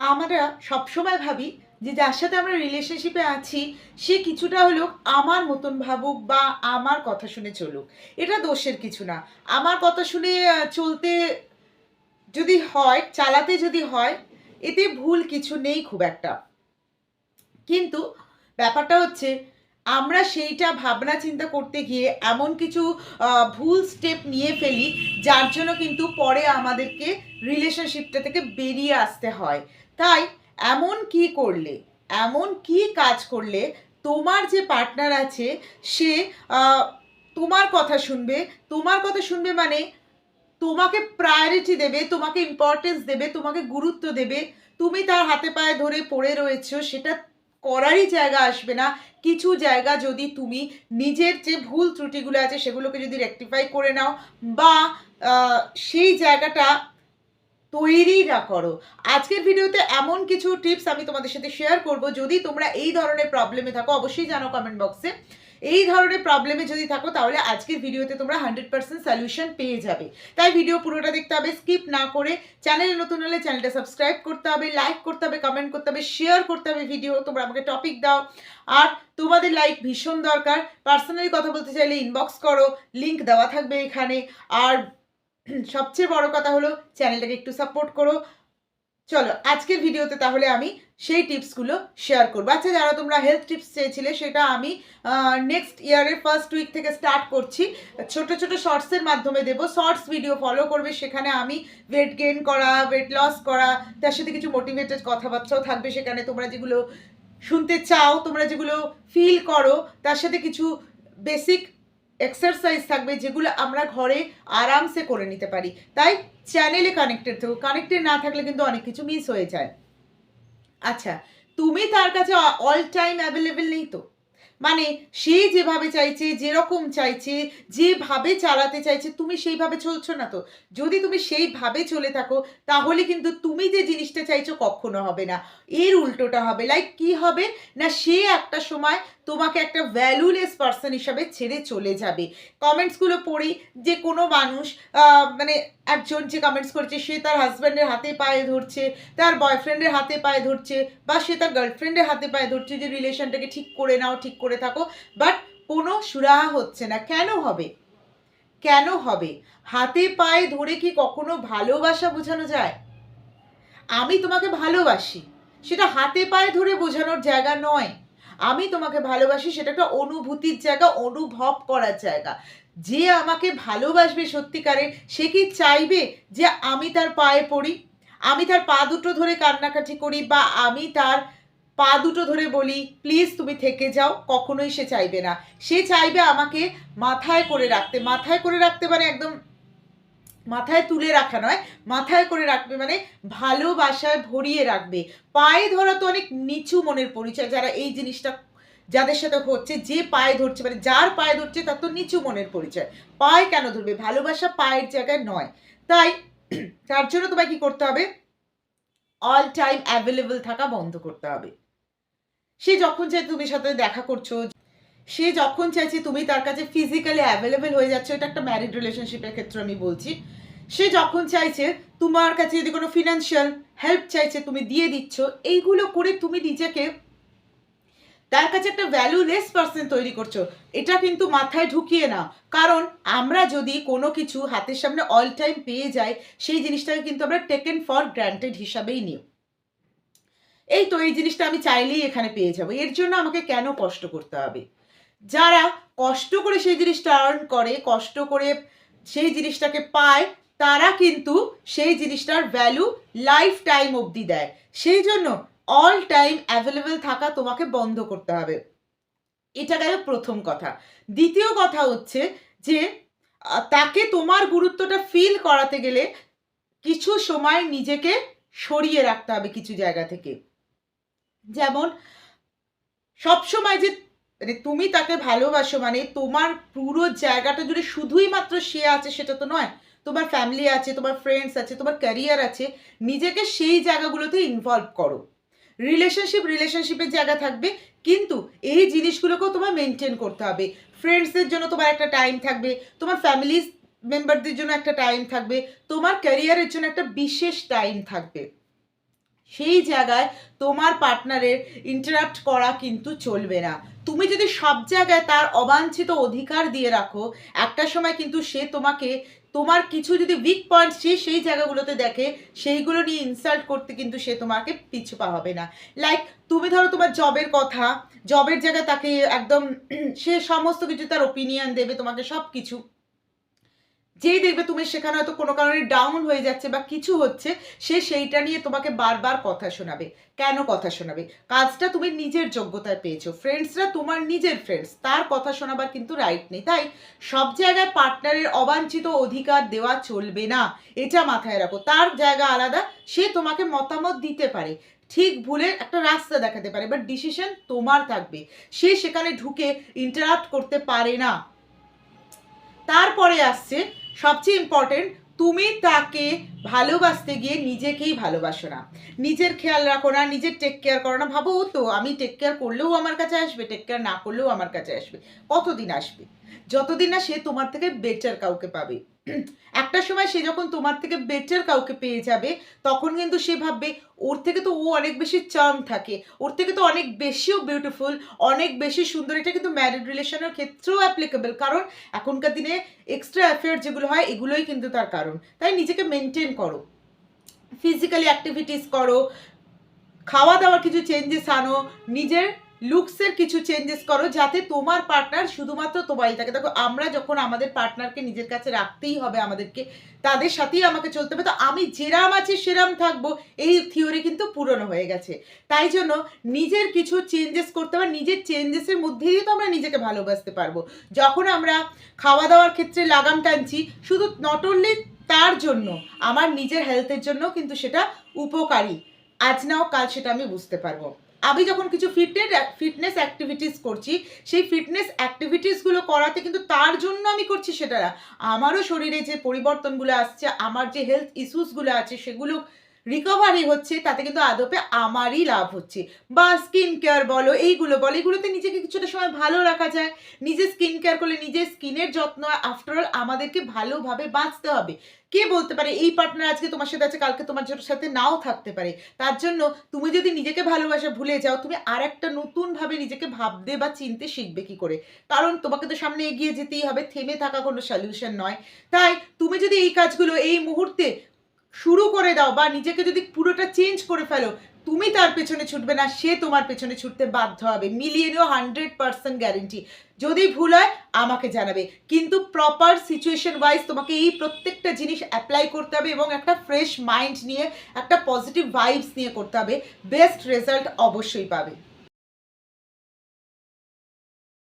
আমরা সবসময় ভাবি যে যার সাথে আমরা রিলেশনশিপে আছি, সে কিছুটা হলেও আমার মতন ভাবুক বা আমার কথা শুনে চলুক। এটা দোষের কিছু না। আমার কথা শুনে চলতে যদি হয়, চালাতে যদি হয়, এতে ভুল কিছু নেই খুব একটা। কিন্তু ব্যাপারটা হচ্ছে, আমরা সেইটা ভাবনা চিন্তা করতে গিয়ে এমন কিছু ভুল স্টেপ নিয়ে ফেলি, যার জন্য কিন্তু পরে আমাদেরকে রিলেশনশিপটা থেকে বেরিয়ে আসতে হয়। তাই এমন কি করলে, এমন কি কাজ করলে তোমার যে পার্টনার আছে, সে তোমার কথা শুনবে, তোমার কথা শুনবে মানে তোমাকে প্রায়োরিটি দেবে, তোমাকে ইম্পর্টেন্স দেবে, তোমাকে গুরুত্ব দেবে, তুমি তার হাতে পায়ে ধরে পড়ে রয়েছো, সেটা করারই জায়গা আসবে না। কিছু জায়গা যদি তুমি নিজের যে ভুল ত্রুটিগুলো আছে, সেগুলোকে যদি রেকটিফাই করে নাও বা সেই জায়গাটা তৈরি না করো। আজকের ভিডিওতে এমন কিছু টিপস আমি তোমাদের সাথে শেয়ার করব। যদি তোমরা এই ধরনের প্রবলেমে থাকো, অবশ্যই জানো কমেন্ট বক্সে এই ধরনের প্রবলেমে যদি থাকো, তাহলে আজকের ভিডিওতে তোমরা হান্ড্রেড পার্সেন্ট সলিউশন পেয়ে যাবে। তাই ভিডিও পুরোটা দেখতে হবে স্কিপ না করে চ্যানেলে নতুন হলে চ্যানেলটা সাবস্ক্রাইব করতে হবে লাইক করতে হবে কমেন্ট করতে হবে শেয়ার করতে হবে ভিডিও তোমরা আমাকে টপিক দাও। আর তোমাদের লাইক ভীষণ দরকার। পার্সোনালি কথা বলতে চাইলে ইনবক্স করো লিংক দেওয়া থাকবে এখানে। আর সবচেয়ে বড় কথা হলো চ্যানেলটাকে একটু সাপোর্ট করো। চলো, আজকের ভিডিওতে তাহলে আমি সেই টিপসগুলো শেয়ার করব। আচ্ছা যারা তোমরা হেলথ টিপস চেয়েছিলে, সেটা আমি নেক্সট ইয়ারের ফার্স্ট উইক থেকে স্টার্ট করছি। ছোট ছোট শর্টসের মাধ্যমে দেবো। শর্টস ভিডিও ফলো করবে, সেখানে আমি ওয়েট গেইন করা ওয়েট লস করা, তার সাথে কিছু মোটিভেটেড কথাবার্তাও থাকবে। সেখানে তোমরা যেগুলো শুনতে চাও, তোমরা যেগুলো ফিল করো, তার সাথে কিছু বেসিক এক্সারসাইজ থাকবে যেগুলো আমরা ঘরে আরামসে করে নিতে পারি। তাই চ্যানেলে কানেক্টেড থাকো। কানেক্টেড না থাকলে কিন্তু অনেক কিছু মিস হয়ে যায়। আচ্ছা তুমি তার কাছে অল টাইম অ্যাভেলেবেল নেই তো? মানে সে যেভাবে চাইছে, যেরকম চাইছে, যেভাবে চালাতে চাইছে, তুমি সেইভাবে চলছো না তো। যদি তুমি সেইভাবে চলে থাকো, তাহলে কিন্তু তুমি যে জিনিসটা চাইছো কখনো হবে না। এর উল্টোটা হবে লাইক কি হবে? না, সে একটা সময় তোমাকে একটা ভ্যালুলেস পার্সন হিসাবে ছেড়ে চলে যাবে। কমেন্টসগুলো পড়ি, যে কোনো মানুষ মানে একজন যে কমেন্টস করছে, সে তার হাজব্যান্ডের হাতে পায়ে ধরছে, তার বয়ফ্রেন্ডের হাতে পায়ে ধরছে, বা সে তার গার্লফ্রেন্ডের হাতে পায়ে ধরছে, যে রিলেশনটাকে ঠিক করে নাও, ঠিক করে থাকো বাট কোনো সুরাহা হচ্ছে না। কেন হবে? কেন হবে? হাতে পায়ে ধরে কি কখনো ভালোবাসা বোঝানো যায়? আমি তোমাকে ভালোবাসি। সেটা হাতে পায়ে ধরে বোঝানোর জায়গা নয়। আমি তোমাকে ভালোবাসি সেটা একটা অনুভূতির জায়গা, অনুভব করার জায়গা। যে আমাকে ভালোবাসবে সত্যিকারে, সে কি চাইবে যে আমি তার পায়ে পড়ি? আমি তার পা দুটো ধরে কান্নাকাটি করি বা আমি তার পা দুটো ধরে বলি, প্লিজ তুমি থেকে যাও, কখনোই সে চাইবে না। সে চাইবে আমাকে মাথায় করে রাখতে, মাথায় করে রাখতে মানে একদম মাথায় তুলে রাখা নয়, মাথায় করে রাখবে মানে ভালোবাসায় ভরিয়ে রাখবে। পায়ে ধরা তো অনেক নিচু মনের পরিচয়, যারা এই জিনিসটা যাদের সাথে হচ্ছে, যে পায়ে ধরছে মানে যার পায়ে ধরছে তার তো নিচু মনের পরিচয়। পায়ে কেন ধরবে? ভালোবাসা পায়ের জায়গায় নয়। তাই তার জন্য তোমায় কি করতে হবে? অল টাইম অ্যাভেলেবল থাকা বন্ধ করতে হবে। সে যখন চাই তুমি সাথে দেখা করছ, সে যখন চাইছে তুমি তার কাছে ফিজিক্যালি অ্যাভেলেবেল হয়ে যাচ্ছে, এটা একটা ম্যারিড রিলেশনশিপের ক্ষেত্রে আমি বলছি, সে যখন চাইছে তোমার কাছে যদি কোনো ফিনান্সিয়াল হেল্প চাইছে তুমি দিয়ে দিচ্ছ, এইগুলো করে তুমি নিজেকে তার কাছে একটা ভ্যালুলেস পার্সন তৈরি করছ, এটা কিন্তু মাথায় ঢুকিয়ে না কারণ আমরা যদি কোনো কিছু হাতের সামনে অল টাইম পেয়ে যাই, সেই জিনিসটাকে কিন্তু আমরা টেকেন ফর গ্রান্টেড হিসাবেই নিই। এই তো এই জিনিসটা আমি চাইলেই এখানে পেয়ে যাব। এর জন্য আমাকে কেন কষ্ট করতে হবে? যারা কষ্ট করে সেই জিনিসটা আর্ন করে, কষ্ট করে সেই জিনিসটাকে পায়, তারা কিন্তু সেই জিনিসটার ভ্যালু লাইফ টাইম অবধি দেয়। সেই জন্য অল টাইম অ্যাভেলেবেল থাকা তোমাকে বন্ধ করতে হবে। এটা গেল প্রথম কথা। দ্বিতীয় কথা হচ্ছে যে তাকে তোমার গুরুত্বটা ফিল করাতে গেলে কিছু সময় নিজেকে সরিয়ে রাখতে হবে কিছু জায়গা থেকে। যেমন, সবসময় যে মানে তুমি তাকে ভালোবাসো মানে তোমার পুরো জায়গাটা জুড়ে শুধুই মাত্র সে আছে সেটা তো নয়। তোমার ফ্যামিলি আছে, তোমার ফ্রেন্ডস আছে, তোমার ক্যারিয়ার আছে, নিজেকে সেই জায়গাগুলোতে ইনভলভ করো। রিলেশনশিপ রিলেশনশিপের জায়গা থাকবে, কিন্তু এই জিনিসগুলোকেও তোমার মেনটেন করতে হবে। ফ্রেন্ডসদের জন্য তোমার একটা টাইম থাকবে, তোমার ফ্যামিলি মেম্বারদের জন্য একটা টাইম থাকবে, তোমার ক্যারিয়ারের জন্য একটা বিশেষ টাইম থাকবে। সেই জায়গায় তোমার পার্টনারের ইন্টারাপ্ট করা কিন্তু চলবে না। তুমি যদি সব জায়গায় তার অবাঞ্ছিত অধিকার দিয়ে রাখো, একটা সময় কিন্তু সে তোমাকে, তোমার কিছু যদি উইক পয়েন্ট সে সেই জায়গাগুলোতে দেখে, সেইগুলো নিয়ে ইনসাল্ট করতে কিন্তু সে তোমাকে পিছু পা হবে না। লাইক তুমি ধরো তোমার জবের কথা জবের জায়গায় তাকে একদম, সে সমস্ত কিছু তার ওপিনিয়ন দেবে, তোমাকে সব কিছু যেই দেখবে তুমি সেখানে হয়তো কোনো কারণে ডাউন হয়ে যাচ্ছে বা কিছু হচ্ছে, সে সেইটা নিয়ে তোমাকে বারবার কথা শোনাবে। কেন কথা শোনাবে? কাজটা তুমি নিজের যোগ্যতায় পেয়েছ। ফ্রেন্ডসরা তোমার নিজের ফ্রেন্ডস তার কথা শোনাবার কিন্তু রাইট নেই। তাই সব জায়গায় পার্টনারের অবাঞ্ছিত অধিকার দেওয়া চলবে না। এটা মাথায় রাখো। তার জায়গা আলাদা, সে তোমাকে মতামত দিতে পারে। ঠিক ভুলের একটা রাস্তা দেখাতে পারে বাট ডিসিশন তোমার থাকবে। সে সেখানে ঢুকে ইন্টারাপ্ট করতে পারে না। তারপরে আসছে সবচেয়ে ইম্পর্টেন্ট তুমি তাকে ভালোবাসতে গিয়ে নিজেকেই ভালোবাসো না। নিজের খেয়াল রাখো না, নিজের টেক কেয়ার করো না। ভাবো তো, আমি টেক কেয়ার করলেও আমার কাছে আসবে টেক কেয়ার না করলেও আমার কাছে আসবে। কতদিন আসবে? যতদিন না সে তোমার থেকে বেটার কাউকে পাবে। একটা সময় সে যখন তোমার থেকে বেটার কাউকে পেয়ে যাবে, তখন কিন্তু সে ভাববে, ওর থেকে তো ও অনেক বেশি চার্ম থাকে, ওর থেকে তো অনেক বেশিও বিউটিফুল অনেক বেশি সুন্দর। এটা কিন্তু ম্যারিড রিলেশনের ক্ষেত্রেও অ্যাপ্লিকেবল কারণ এখনকার দিনে এক্সট্রা অ্যাফেয়ার যেগুলো হয়, এগুলোই কিন্তু তার কারণ। তাই নিজেকে মেনটেন করো। ফিজিক্যালি অ্যাক্টিভিটিস করো খাওয়া দাওয়ার কিছু চেঞ্জেস আনো, নিজের লুকসের কিছু চেঞ্জেস করো যাতে তোমার পার্টনার শুধুমাত্র তোমারই থাকে। দেখো, আমরা যখন আমাদের পার্টনারকে নিজের কাছে রাখতেই হবে আমাদেরকে, তাদের সাথেই আমাকে চলতে হবে। তো আমি যেরাম আছি সেরাম থাকব, এই থিওরি কিন্তু পূরণ হয়ে গেছে। তাই জন্য নিজের কিছু চেঞ্জেস করতে হবে, নিজের চেঞ্জেসের মধ্যেই তো আমরা নিজেকে ভালোবাসতে পারব। যখন আমরা খাওয়া দাওয়ার ক্ষেত্রে লাগাম টানছি, শুধু নট অনলি তার জন্য, আমার নিজের হেলথের জন্য কিন্তু সেটা উপকারী। আজ নাও কাল সেটা আমি বুঝতে পারব। আমি যখন কিছু ফিটনেস ফিটনেস অ্যাক্টিভিটিস করছি, সেই ফিটনেস অ্যাক্টিভিটিসগুলো করাতে কিন্তু তার জন্য আমি করছি সেটা আমারও শরীরে যে পরিবর্তনগুলো আসছে, আমার যে হেলথ ইস্যুসগুলো আছে, সেগুলো রিকভারি হচ্ছে, তাতে কিন্তু আদপে আমারই লাভ হচ্ছে। বা স্কিন কেয়ার বলো, এইগুলো বলো, এগুলোতে নিজেকে কিছুটা সময় ভালো রাখা যায়। নিজে স্কিন কেয়ার করলে নিজের স্কিনের যত্ন আফটারঅল আমাদেরকে ভালোভাবে বাঁচতে হবে। কে বলতে পারে, এই পার্টনার আজকে তোমার সাথে আছে, কালকে তোমার সাথে নাও থাকতে পারে। তার জন্য তুমি যদি নিজেকে ভালোবাসা ভুলে যাও, তুমি আর একটা নতুনভাবে নিজেকে ভাবতে বা চিনতে শিখবে কি করে? কারণ তোমাকে তো সামনে এগিয়ে যেতেই হবে, থেমে থাকা কোনো সলিউশন নয়। তাই তুমি যদি এই কাজগুলো, এই মুহূর্তে শুরু করে দাও বা নিজেকে যদি পুরোটা চেঞ্জ করে ফেলো, তুমি তার পেছনে ছুটবে না, সে তোমার পেছনে ছুটতে বাধ্য হবে। মিলিয়ে নিও হান্ড্রেড পার্সেন্ট গ্যারেন্টি যদি ভুল হয়, আমাকে জানাবে। কিন্তু প্রপার সিচুয়েশন ওয়াইজ তোমাকে এই প্রত্যেকটা জিনিস অ্যাপ্লাই করতে হবে এবং একটা ফ্রেশ মাইন্ড নিয়ে, একটা পজিটিভ ভাইবস নিয়ে করতে হবে। বেস্ট রেজাল্ট অবশ্যই পাবে।